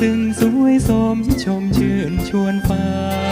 ซึ้งสวยสมชมชื่นชวนฟ้า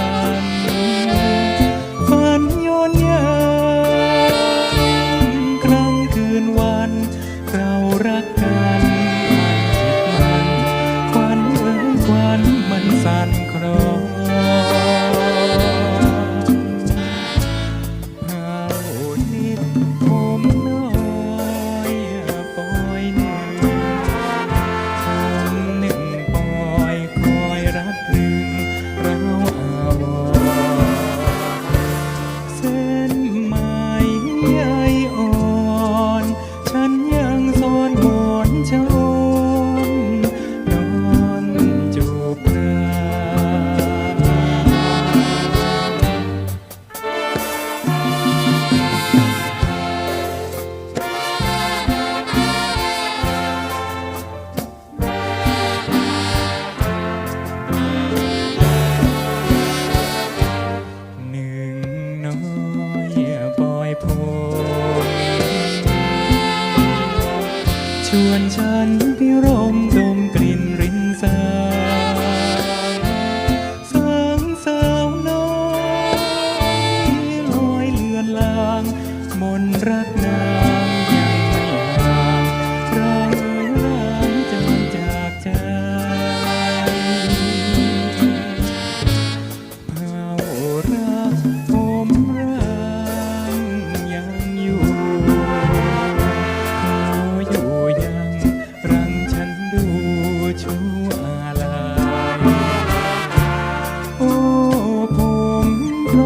พูชวนฉันพิรมดมกลิ่นรินสาสางสาวน้อยลอยเลือนลาง มนรักนา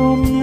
from